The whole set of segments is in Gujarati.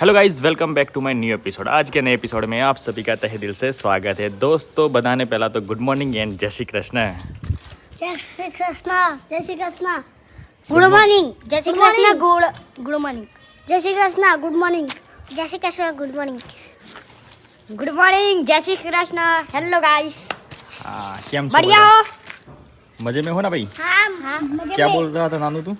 Hello guys welcome back to my new episode आज के नए एपिसोड में आप सभी का तहे दिल से स्वागत है। दोस्तों बताने पहला तो गुड मॉर्निंग एंड जय श्री कृष्ण। जय श्री कृष्ण जय श्री कृष्ण। गुड मॉर्निंग जय Shri Krishna good good morning जय श्री कृष्ण गुड मॉर्निंग जय Shri Krishna good morning good morning जय श्री कृष्ण। हेलो गाइस हाँ क्या बढ़िया हो? मज़े में हो ना भाई? हाँ हाँ क्या बोल रहा था नानू तू?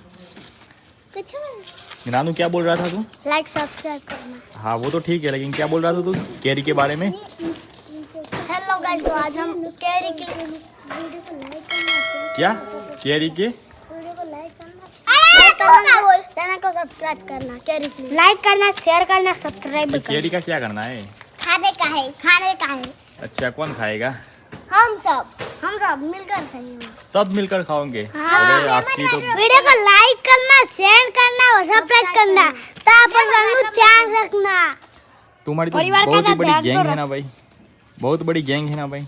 नानू क्या बोल रहा था तू? लाइक सब्सक्राइब करना। हाँ वो तो ठीक है लेकिन क्या बोल रहा था तू कैरी के बारे में? हेलो गाइस तो आज हम कैरी के वीडियो को लाइक करना क्या? कैरी के? लाइक करना चैनल को सब्सक्राइब करना कैरी लाइक करना शेयर करना सब्सक्राइब तो कैरी का क्या करना है? खाने का है खाने का है। अच्छा कौन खाएगा? हम सब हम सब मिलकर खाएँगे। सब मिलकर खाओगे? हाँ। अरे आपकी तो वीडियो को लाइक करना शेयर करना। और सब्सक्राइब करना। तो अपन ज़रूर ध्यान रखना। तुम्हारी तो बहुत ही तो बड़ी तो गैंग है ना भाई। बहुत बड़ी गैंग है ना भाई।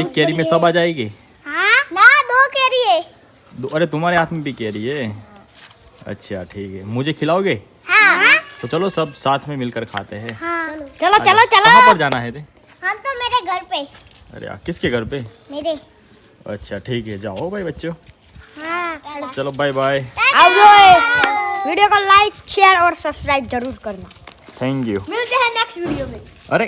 एक कैरी में सब आ जाएगी। हाँ? ना दो कैरी है। अरे तुम्हारे हाथ में भी कैरी है? अच्छा ठीक है। मुझे खिलाओगे? हाँ। तो चलो सब साथ में मिलकर खाते हैं। हाँ। चलो चलो कहाँ पर जाना है थे हम तो मेरे घर पे। अरे यार किसके घर पे? मेरे। अच्छा ठीक है। जाओ भाई बच्चों। हाँ। चलो बाय बाय आओ। वीडियो को लाइक शेयर और सब्सक्राइब जरूर करना થેન્ક યુ मिलते हैं नेक्स्ट वीडियो में અરે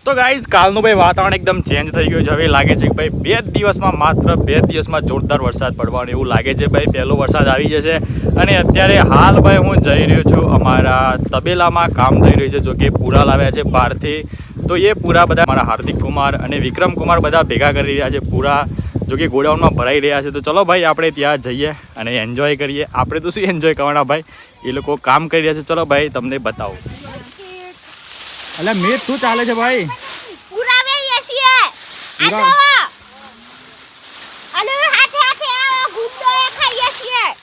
તો ગાઈઝ કાલનું ભાઈ વાતાવરણ એકદમ ચેન્જ થઈ ગયું છે હવે લાગે છે કે ભાઈ બે જ દિવસમાં માત્ર બે જ દિવસમાં જોરદાર વરસાદ પડવાનો એવું લાગે છે ભાઈ પહેલો વરસાદ આવી જશે અને અત્યારે હાલ ભાઈ હું જઈ રહ્યો છું અમારા તબેલામાં કામ થઈ રહ્યું છે જો કે પૂરા લાવ્યા છે બહારથી તો એ પૂરા બધા મારા હાર્દિક કુમાર અને વિક્રમ કુમાર બધા ભેગા કરી રહ્યા છે પૂરા જો કે ગોડાઉનમાં ભરાઈ રહ્યા છે તો ચલો ભાઈ આપણે ત્યાં જઈએ અને એન્જોય કરીએ. આપણે તો શું એન્જોય કરવાના ભાઈ? એ લોકો કામ કરી રહ્યા છે. ચલો ભાઈ તમને બતાવો. એટલે મેચ શું ચાલે છે ભાઈ?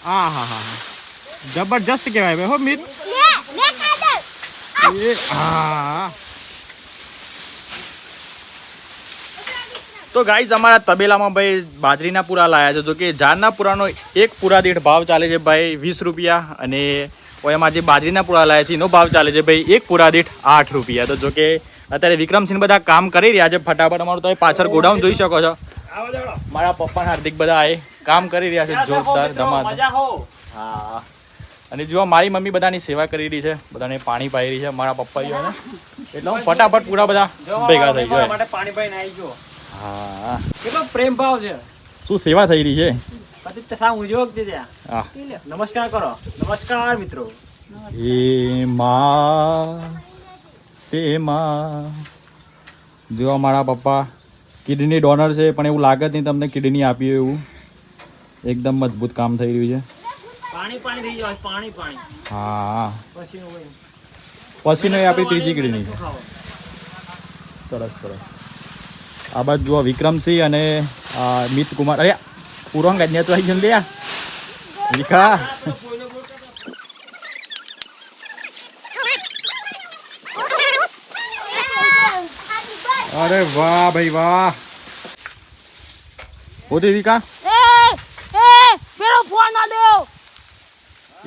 હા હા હા હા. જબરજસ્ત કહેવાય ભાઈ હો મીત લે લે કાદર એ હા. તો ગાઈઝ અમારા તબેલામાં ભાઈ બાજરીના પૂરા લાયા છે. જો કે જારના પૂરાનો એક પૂરા દીઠ ભાવ ચાલે છે ભાઈ વીસ રૂપિયા અને એમાં જે બાજરીના પૂરા લાયા છે એનો ભાવ ચાલે છે ભાઈ એક પૂરા દીઠ આઠ રૂપિયા. તો જો કે અત્યારે વિક્રમસિંહ બધા કામ કરી રહ્યા છે ફટાફટ. અમારું તો પાછળ ગોડાઉન જોઈ શકો છો. મારા પપ્પા હાર્દિક બધા એ કામ કરી રહ્યા છે. જોરદાર ધમાલ. હા. અને જો મારી મમ્મી બધાની સેવા કરી રહી છે. બધાને પાણી પાઈ રહી છે. મારા પપ્પાઈઓને એટલે હું ફટાફટ પૂરા બધા ભેગા થઈ જાય પાણી પાઈને આવી ગયો. હા. કેટલો પ્રેમ ભાવ છે? શું સેવા થઈ રહી છે? સામ ત્યાં નમસ્કાર કરો. નમસ્કાર મિત્રો. હે માં તે માં. જો મારા પપ્પા કિડની ડોનર છે પણ એવું લાગત નહીં તમને કિડની આપી એવું. એકદમ મજબૂત કામ થઈ રહ્યું છે. પાણી પાણી થઈ જાય પાણી પાણી. હા. પછી નું આપી આપણી ત્રીજી કિડની છે. સરસ સરસ. આ બાજુ જુઓ વિક્રમસિંહ અને આ મિત કુમાર અરે પૂરંગ આજ્ઞા તો આવી લે વિખા. અરે વાહ ભાઈ વાહ. હોતી વિકા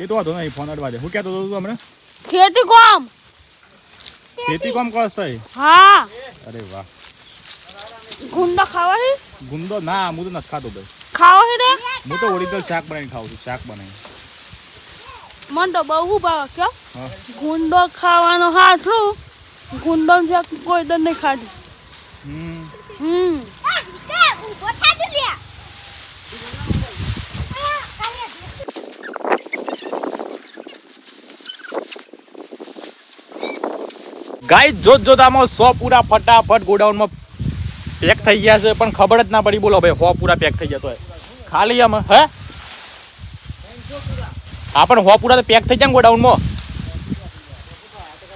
એ તો વાંધો નહીં ફોન અડવા દે. હું કહેતો હતો તું હમણાં. ખેતી કોમ. ખેતી કોમ કરસ થાય હા. અરે વાહ. ગુંડા ખાવા હે? ગુંદો? ના હું તો નથી ખાતો ભાઈ. ખાવા હે રે? હું તો ઓરિજિનલ શાક બનાવીને ખાઉં છું શાક બનાવીને. મન તો બહુ ભાવે કે ગુંદો ગુંડો ખાવાનો હાથું ગુંદો છે કોઈ દર નહીં ખાધું હમ. હમ. ગાય જોત જોતામાં સો પૂરા ફટાફટ ગોડાઉનમાં પેક થઈ ગયા છે પણ ખબર જ ના પડી. બોલો ભાઈ હો પૂરા પેક થઈ જતો ખાલી આમ હે? હા પણ હો પૂરા તો પેક થઈ જાય ગોડાઉનમાં?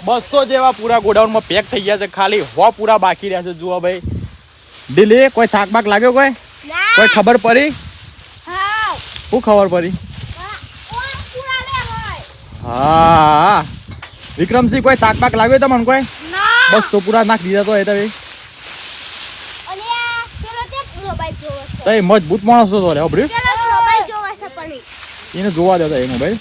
બસો જેવા પૂરા ગોડાઉનમાં પેક થઈ ગયા છે ખાલી હો પૂરા બાકી રહ્યા છે. જુઓ ભાઈ. દિલ્હી કોઈ થાક બાક લાગ્યો કોઈ? કોઈ ખબર પડી? શું ખબર પડી? હા વિક્રમસિંહ કોઈ થાક બાક લાગ્યો તમને કોઈ? બસ તો પૂરા નાખ દીધા તો એ તો તો એ મજબૂત માણસ હતો લે અભરી એને જોવા દેતા એનું ભાઈ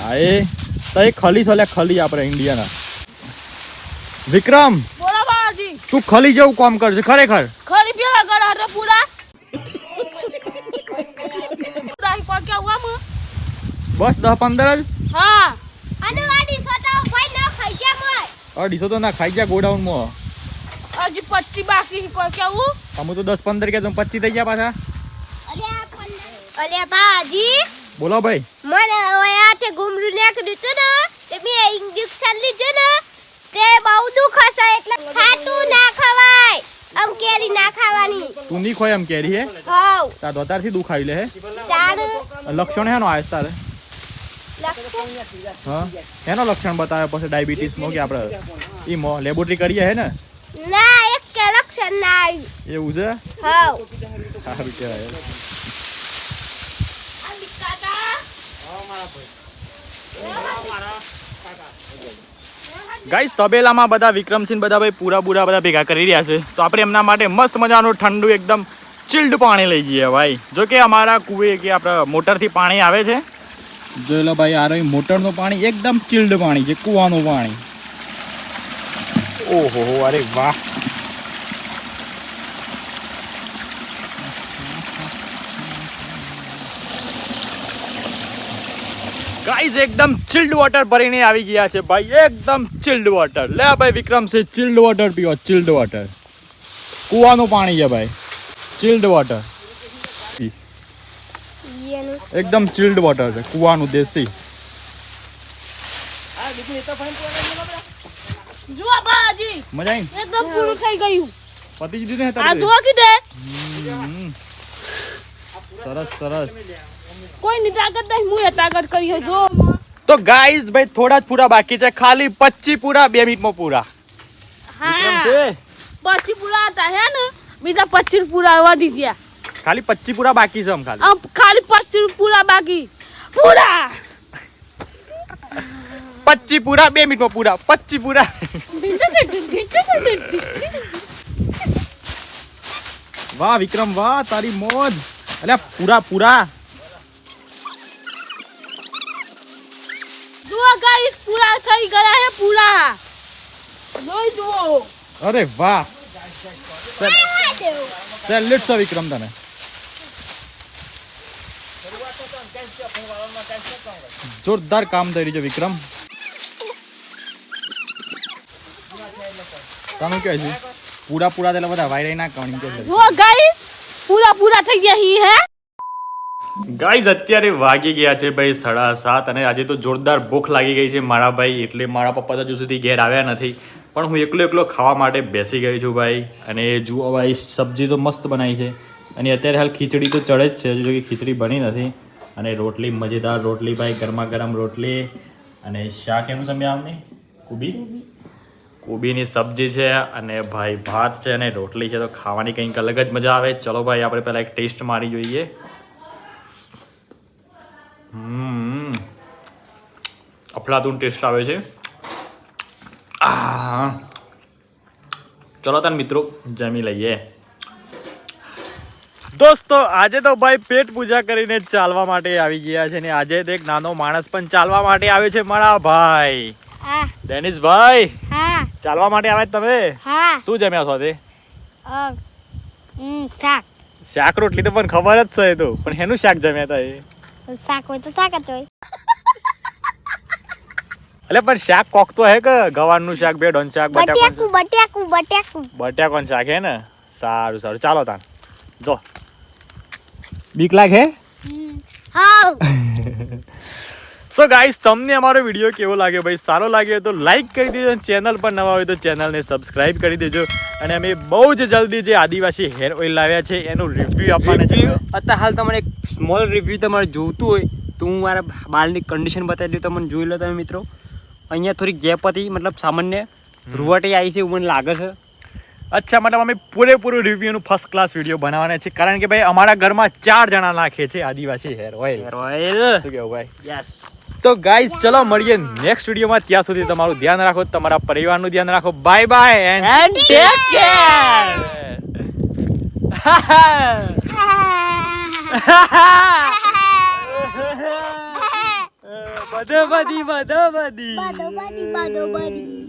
હા એ તો ખલી છે લે ખલી આપણે ઇન્ડિયાના. વિક્રમ બોલો બાજી તું ખલી જેવું કામ કરશે ખરેખર. ખલી પેલા ગળા રે પૂરા. પૂરા પર કે આમ? બસ દસ પંદર જ. હા. અને વાડી છોટાઓ ભાઈ ના ખાઈ ગયા મોય. અઢીસો તો ના ખાઈ ગયા ગોડાઉનમાં. હજી પચી બાકી છે પર કેવું? અમે તો દસ પંદર કે પચી થઈ ગયા પાછા. અલે બાજી બોલો ભાઈ. મને હવે આઠે ગુમરું લેખ દીધું ને તે મેં ઇન્જેક્શન લીધું ને તે બહુ દુખે છે એટલે ખાટું ના ખવાય. આમ કેરી ના ખાવાની. તું નહીં ખોય એમ કેરી હે? હાવ. તાર દોતારથી દુખાવી લે હે? ચાડ લક્ષણ હેનો આયસ તારે? લક્ષણ? હા? એનો લક્ષણ બતાવે પછી ડાયાબિટીસમાં કે આપણે? ઈમો લેબોરેટરી કરીએ હે ને? ના કે ના આવ્યું એવું છે? હાવ. સારું કહેવાય. ગાઈસ તબેલામાં બધા વિક્રમસિંહ બધા ભાઈ પૂરા પૂરા બધા ભેગા કરી રહ્યા છે. તો આપણે એમના માટે મસ્ત મજાનું ઠંડુ એકદમ ચિલ્ડ પાણી લઈ જઈએ ભાઈ. જો કે અમારા કુએ કે આપણા મોટરથી પાણી આવે છે. જોઈ લો ભાઈ આ રહ્યું મોટરનું પાણી એકદમ ચિલ્ડ પાણી છે કૂવાનું પાણી. ઓહો અરે વાહ. ગાઈઝ એકદમ ચિલ્ડ વોટર ભરીને આવી ગયા છે ભાઈ. એકદમ ચિલ્ડ વોટર લે ભાઈ વિક્રમ છે ચિલ્ડ વોટર પીઓ ચિલ્ડ વોટર કૂવાનું પાણી છે ભાઈ. ચિલ્ડ વોટર એકદમ ચિલ્ડ વોટર છે કૂવાનું દેશી. મજા આવી એકદમ પૂરું થઈ ગયું. પતી દીધું ને આ તારી કીધે. સરસ સરસ. કોઈ ની તાકાત નહીં હું એ તાકાત કરી જો. તો ગાઈઝ ભાઈ થોડા જ પૂરા બાકી છે. ખાલી પચી પૂરા બે મિનિટમાં પૂરા. વિક્રમ હા છે પૂરા હતા હે ને? બીજા પચીસ પૂરા વધી ગયા ખાલી પચી પૂરા બાકી છે આમ ખાલી. ખાલી પચીસ પૂરા બાકી. પૂરા! પચી પૂરા બે મિનિટમાં પૂરા. પચી પૂરા. વાહ વિક્રમ વાહ તારી મોજ. અલ્યા પૂરા પૂરા જુઓ ગાઈસ પૂરા થઈ ગયા હે પૂરા. જોઈ જુઓ. અરે વાહ. સેલ્યુટ છે વિક્રમ તને. જોરદાર કામ થઈ રહ્યું છે વિક્રમ. તમે કહે છે પૂરા પૂરા એટલે બધા વાયરાઈ ના કવણી કે જુઓ ગાઈસ પૂરા પૂરા થઈ ગયા હી હે. ગાઈઝ અત્યારે વાગી ગયા છે ભાઈ સાડા સાત અને આજે તો જોરદાર ભૂખ લાગી ગઈ છે મારા ભાઈ, એટલે મારા પપ્પા તો હજુ સુધી ઘેર આવ્યા નથી. પણ હું એકલો એકલો ખાવા માટે બેસી ગઈ છું ભાઈ. અને જુઓ ભાઈ સબ્જી તો મસ્ત બનાવી છે. અને અત્યારે હાલ ખીચડી તો ચડે જ છે, હજુ કે ખીચડી બની નથી. અને રોટલી મજેદાર રોટલી ભાઈ ગરમા ગરમ રોટલી. અને શાક એનું સમય આવને કુબી? કોબીની સબ્જી છે અને ભાઈ ભાત છે અને રોટલી છે. તો ખાવાની કંઈક અલગ જ મજા આવે. ચલો ભાઈ, આપણે પહેલાં એક ટેસ્ટ મારી જોઈએ. અફલાતુન ટેસ્ટ આવે છે. ચલો તને મિત્રો જમી લઈએ. દોસ્તો આજે તો ભાઈ પેટ પૂજા કરીને ચાલવા માટે આવી ગયા છે ને આજે તો એક નાનો માણસ પણ ચાલવા માટે આવે છે મારા ભાઈ. ડેનિસ ભાઈ ચાલવા માટે આવે તમે? હા. શું જમ્યા છો તે શાક. શાક રોટલી તો પણ ખબર જ છે તો. પણ એનું શાક જમ્યા હતા એ? શાક હોય તો શાક જ હોય. એટલે પણ શાક કોક તો હે કે ગવારનું શાક ભેડોનું શાક બટેકું બટેકું બટેકું. બટાકાનું શાક હે ને? સારું સારું. ચાલો તાન. જો. બીક લાગે હાવ. સો ગાઈસ તમને અમારો વીડિયો કેવો લાગ્યો? ભાઈ સારો લાગ્યો તો લાઈક કરી દેજો અને ચેનલ પર નવા હોય તો ચેનલને સબસ્ક્રાઈબ કરી દેજો. અને અમે બહુ જ જલ્દી જે આદિવાસી હેર ઓઇલ લાવ્યા છે એનું રિવ્યુ આપવાના છે. અત્યારે હાલ તમારે એક સ્મોલ રિવ્યુ તમારે જોઈતું હોય તો હું મારા બાળની કન્ડિશન બતાવી દઉં તમને જોઈ લો તમે મિત્રો. અહીંયા થોડી ગેપ હતી મતલબ સામાન્ય. રૂવાટી આવી છે એવું મને લાગે છે. અચ્છા મતલબ અમે પૂરેપૂરું રિવ્યુનું ફર્સ્ટ ક્લાસ વીડિયો બનાવવાના છે કારણ કે ભાઈ અમારા ઘરમાં ચાર જણા નાખે છે આદિવાસી હેર ઓઇલ રોયલ શું કેવું ભાઈ યસ તો ગાઈઝ ચલો મળીએ નેક્સ્ટ વિડીયોમાં ત્યાં સુધી તમારું ધ્યાન રાખો તમારા પરિવારનું ધ્યાન રાખો bye bye and take care બધો બધી બધો બધી બાદો બધી બાદો બાદી